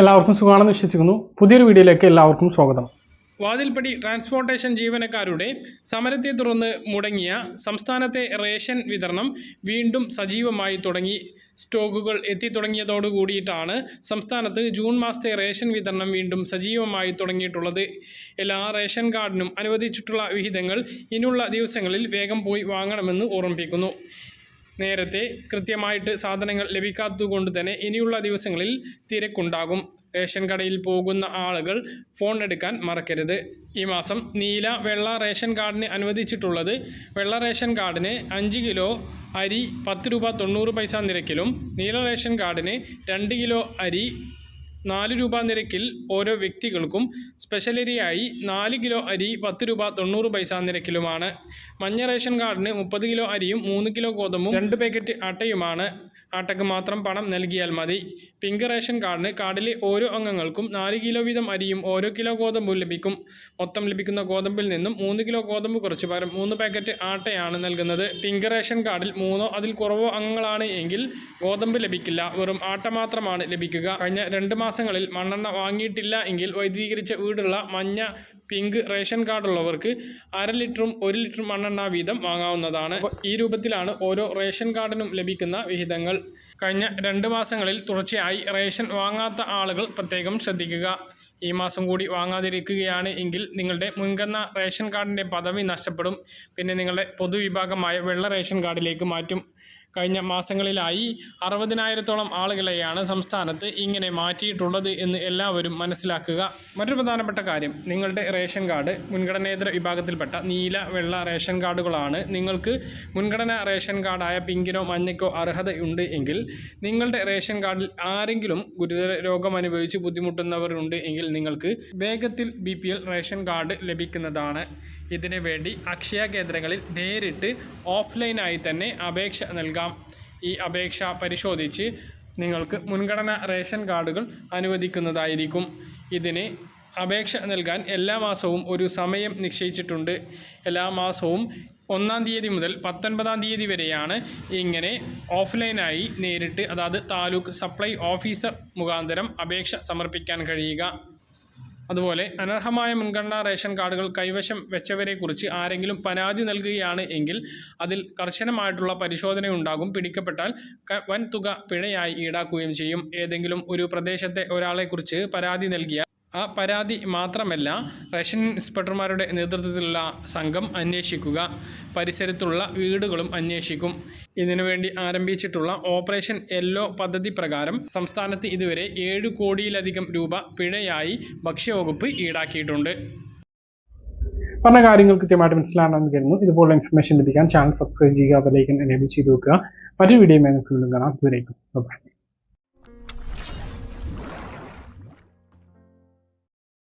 എല്ലാവർക്കും സുഖമാണെന്ന് വിശ്വസിക്കുന്നു. പുതിയൊരു വീഡിയോയിലേക്ക് എല്ലാവർക്കും സ്വാഗതം. വാതിൽപ്പടി ട്രാൻസ്പോർട്ടേഷൻ ജീവനക്കാരുടെ സമരത്തെ തുടർന്ന് മുടങ്ങിയ സംസ്ഥാനത്തെ റേഷൻ വിതരണം വീണ്ടും സജീവമായി തുടങ്ങി. സ്റ്റോക്കുകൾ എത്തിത്തുടങ്ങിയതോടുകൂടിയിട്ടാണ് സംസ്ഥാനത്ത് ജൂൺ മാസത്തെ റേഷൻ വിതരണം വീണ്ടും സജീവമായി തുടങ്ങിയിട്ടുള്ളത്. എല്ലാ റേഷൻ കാർഡിനും അനുവദിച്ചിട്ടുള്ള വിഹിതങ്ങൾ ഇനിയുള്ള ദിവസങ്ങളിൽ വേഗം പോയി വാങ്ങണമെന്ന് ഓർമ്മിപ്പിക്കുന്നു. നേരത്തെ കൃത്യമായിട്ട് സാധനങ്ങൾ ലഭിക്കാത്തതുകൊണ്ട് തന്നെ ഇനിയുള്ള ദിവസങ്ങളിൽ തിരക്കുണ്ടാകും. റേഷൻ കടയിൽ പോകുന്ന ആളുകൾ ഫോൺ എടുക്കാൻ മറക്കരുത്. ഈ മാസം നീല വെള്ള റേഷൻ കാർഡിന് അനുവദിച്ചിട്ടുള്ളത് വെള്ള റേഷൻ കാർഡിന് അഞ്ച് കിലോ അരി പത്ത് രൂപ തൊണ്ണൂറ് പൈസ നിരക്കിലും നീല റേഷൻ കാർഡിന് രണ്ട് കിലോ അരി നാല് രൂപ നിരക്കിൽ ഓരോ വ്യക്തികൾക്കും സ്പെഷ്യൽ അരിയായി നാല് കിലോ അരി പത്ത് രൂപ തൊണ്ണൂറ് പൈസ നിരക്കിലുമാണ്. മഞ്ഞ റേഷൻ കാർഡിന് മുപ്പത് കിലോ അരിയും മൂന്ന് കിലോ ഗോതമ്പും രണ്ട് പാക്കറ്റ് ആട്ടയുമാണ് ആട്ടയ്ക്ക് മാത്രം പണം നൽകിയാൽ മതി. പിങ്ക് റേഷൻ കാർഡിന് കാർഡിലെ ഓരോ അംഗങ്ങൾക്കും നാല് കിലോ വീതം അരിയും ഓരോ കിലോ ഗോതമ്പും ലഭിക്കും. മൊത്തം ലഭിക്കുന്ന ഗോതമ്പിൽ നിന്നും മൂന്ന് കിലോ ഗോതമ്പ് കുറച്ച് പകരം മൂന്ന് പാക്കറ്റ് ആട്ടയാണ് നൽകുന്നത്. പിങ്ക് റേഷൻ കാർഡിൽ മൂന്നോ അതിൽ കുറവോ അംഗങ്ങളാണ് എങ്കിൽ ഗോതമ്പ് ലഭിക്കില്ല. വെറും ആട്ട മാത്രമാണ് ലഭിക്കുക. കഴിഞ്ഞ രണ്ട് മാസങ്ങളിൽ മണ്ണെണ്ണ വാങ്ങിയിട്ടില്ല എങ്കിൽ വൈദ്യുതീകരിച്ച വീടുള്ള മഞ്ഞ പിങ്ക് റേഷൻ കാർഡ് ഉള്ളവർക്ക് അര ലിറ്ററും ഒരു ലിറ്ററും മണ്ണെണ്ണ വീതം വാങ്ങാവുന്നതാണ്. ഈ രൂപത്തിലാണ് ഓരോ റേഷൻ കാർഡിനും ലഭിക്കുന്ന വിഹിതങ്ങൾ. കഴിഞ്ഞ രണ്ട് മാസങ്ങളിൽ തുടർച്ചയായി റേഷൻ വാങ്ങാത്ത ആളുകൾ പ്രത്യേകം ശ്രദ്ധിക്കുക. ഈ മാസം കൂടി വാങ്ങാതിരിക്കുകയാണ് എങ്കിൽ നിങ്ങളുടെ മുൻഗണന റേഷൻ കാർഡിന്റെ പദവി നഷ്ടപ്പെടും. പിന്നെ നിങ്ങളുടെ പൊതുവിഭാഗമായ വെള്ള റേഷൻ കാർഡിലേക്ക് മാറ്റും. കഴിഞ്ഞ മാസങ്ങളിലായി അറുപതിനായിരത്തോളം ആളുകളെയാണ് സംസ്ഥാനത്ത് ഇങ്ങനെ മാറ്റിയിട്ടുള്ളത് എന്ന് എല്ലാവരും മനസ്സിലാക്കുക. മറ്റൊരു പ്രധാനപ്പെട്ട കാര്യം നിങ്ങളുടെ റേഷൻ കാർഡ് മുൻഗണനേതര വിഭാഗത്തിൽപ്പെട്ട നീല വെള്ള റേഷൻ കാർഡുകളാണ്. നിങ്ങൾക്ക് മുൻഗണന റേഷൻ കാർഡായ പിങ്കിനോ മഞ്ഞയ്ക്കോ അർഹതയുണ്ട് എങ്കിൽ നിങ്ങളുടെ റേഷൻ കാർഡിൽ ആരെങ്കിലും ഗുരുതര രോഗം അനുഭവിച്ച് ബുദ്ധിമുട്ടുന്നവരുണ്ട് എങ്കിൽ നിങ്ങൾക്ക് വേഗത്തിൽ B P L ration card ലഭിക്കുന്നതാണ്. ഇതിനു വേണ്ടി അക്ഷയ കേന്ദ്രങ്ങളിൽ നേരിട്ട് ഓഫ്ലൈനായി തന്നെ അപേക്ഷ നൽകാം ഈ അപേക്ഷ പരിശോധിച്ച് നിങ്ങൾക്ക് മുൻഗണന റേഷൻ കാർഡുകൾ അനുവദിക്കുന്നതായിരിക്കും. ഇതിന് അപേക്ഷ നൽകാൻ എല്ലാ മാസവും ഒരു സമയം നിശ്ചയിച്ചിട്ടുണ്ട്. എല്ലാ മാസവും ഒന്നാം തീയതി മുതൽ പത്തൊൻപതാം തീയതി വരെയാണ് ഇങ്ങനെ ഓഫ്ലൈനായി നേരിട്ട് അതായത് താലൂക്ക് സപ്ലൈ ഓഫീസർ മുഖാന്തരം അപേക്ഷ സമർപ്പിക്കാൻ കഴിയുക. അതുപോലെ അനർഹമായ മുൻഗണനാ റേഷൻ കാർഡുകൾ കൈവശം വെച്ചവരെക്കുറിച്ച് ആരെങ്കിലും പരാതി നൽകുകയാണ് എങ്കിൽ അതിൽ കർശനമായിട്ടുള്ള പരിശോധനയുണ്ടാകും. പിടിക്കപ്പെട്ടാൽ വൻ തുക പിഴയായി ഈടാക്കുകയും ചെയ്യും. ഏതെങ്കിലും ഒരു പ്രദേശത്തെ ഒരാളെക്കുറിച്ച് പരാതി നൽകിയ ആ പരാതി മാത്രമല്ല റേഷൻ ഇൻസ്പെക്ടർമാരുടെ നേതൃത്വത്തിലുള്ള സംഘം അന്വേഷിക്കുക പരിസരത്തുള്ള വീടുകളും അന്വേഷിക്കും. ഇതിനുവേണ്ടി ആരംഭിച്ചിട്ടുള്ള ഓപ്പറേഷൻ യെല്ലോ പദ്ധതി പ്രകാരം സംസ്ഥാനത്ത് ഇതുവരെ ഏഴ് കോടിയിലധികം രൂപ പിഴയായി ഭക്ഷ്യവകുപ്പ് ഈടാക്കിയിട്ടുണ്ട്. പറഞ്ഞ കാര്യങ്ങൾ കൃത്യമായിട്ട് മനസ്സിലാണെന്ന് കരുതുന്നു. ഇതുപോലുള്ള ഇൻഫർമേഷൻ ലഭിക്കാൻ ചാനൽ സബ്സ്ക്രൈബ് ചെയ്യുക അതിലേക്ക് എനേബിൾ ചെയ്ത് വെക്കുക. മറ്റൊരു വീഡിയോ കാണാം. ദൂരേക്കും